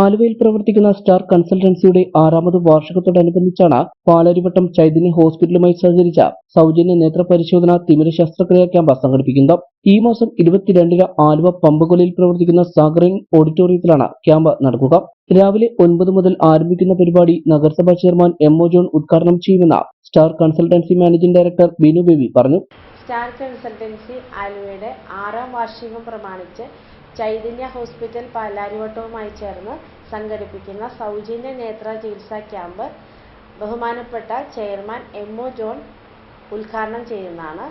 ആലുവയിൽ പ്രവർത്തിക്കുന്ന സ്റ്റാർ കൺസൾട്ടൻസിയുടെ ആറാമത് വാർഷികത്തോടനുബന്ധിച്ചാണ് പാലരിവട്ടം ചൈതന്യ ഹോസ്പിറ്റലുമായി സഹകരിച്ച സൗജന്യ നേത്ര പരിശോധന തിമിര ശസ്ത്രക്രിയാ ക്യാമ്പ് സംഘടിപ്പിക്കുന്നത്. ഈ മാസം ഇരുപത്തിരണ്ടിന് ആലുവ പമ്പകൊലയിൽ പ്രവർത്തിക്കുന്ന സാഗറിൻ ഓഡിറ്റോറിയത്തിലാണ് ക്യാമ്പ് നടക്കുക. രാവിലെ ഒൻപത് മുതൽ ആരംഭിക്കുന്ന പരിപാടി നഗരസഭാ ചെയർമാൻ എം ഒ ജോൺ ഉദ്ഘാടനം ചെയ്യുമെന്ന് star consultancy managing director Binu Baby പറഞ്ഞു. സ്റ്റാർ കൺസൾട്ടൻസി ആലുവയുടെ ആറാം വാർഷികം പ്രമാണിച്ച് ചൈതന്യ ഹോസ്പിറ്റൽ പാലാരിവട്ടവുമായി ചേർന്ന് സംഘടിപ്പിക്കുന്ന സൗജന്യ നേത്ര ചികിത്സാ ക്യാമ്പ് ബഹുമാനപ്പെട്ട ചെയർമാൻ എം ഒ ജോൺ ഉദ്ഘാടനം ചെയ്യുന്നതാണ്.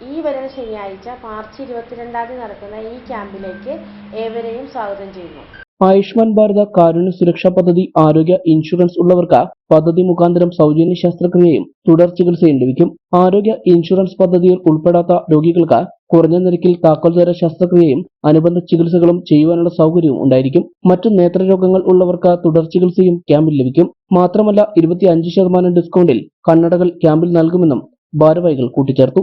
ഈ വരുന്ന ശനിയാഴ്ച മാർച്ച് ഇരുപത്തിരണ്ടാം തീയതി നടക്കുന്ന ഈ ക്യാമ്പിലേക്ക് ഏവരെയും സ്വാഗതം ചെയ്യുന്നു. ആയുഷ്മാൻ ഭാരത കാരുണ്യ സുരക്ഷാ പദ്ധതി ആരോഗ്യ ഇൻഷുറൻസ് ഉള്ളവർക്ക് പദ്ധതി മുഖാന്തരം സൗജന്യ ശസ്ത്രക്രിയയും തുടർ ചികിത്സയും ലഭിക്കും. ആരോഗ്യ ഇൻഷുറൻസ് പദ്ധതിയിൽ ഉൾപ്പെടാത്ത രോഗികൾക്ക് കുറഞ്ഞ നിരക്കിൽ താക്കോൽതര ശസ്ത്രക്രിയയും അനുബന്ധ ചികിത്സകളും ചെയ്യുവാനുള്ള സൗകര്യവും ഉണ്ടായിരിക്കും. മറ്റ് നേത്രരോഗങ്ങൾ ഉള്ളവർക്ക് തുടർ ചികിത്സയും ക്യാമ്പിൽ ലഭിക്കും. മാത്രമല്ല ഇരുപത്തിയഞ്ച് ശതമാനം ഡിസ്കൗണ്ടിൽ കണ്ണടകൾ ക്യാമ്പിൽ നൽകുമെന്നും ഭാരവാഹികൾ കൂട്ടിച്ചേർത്തു.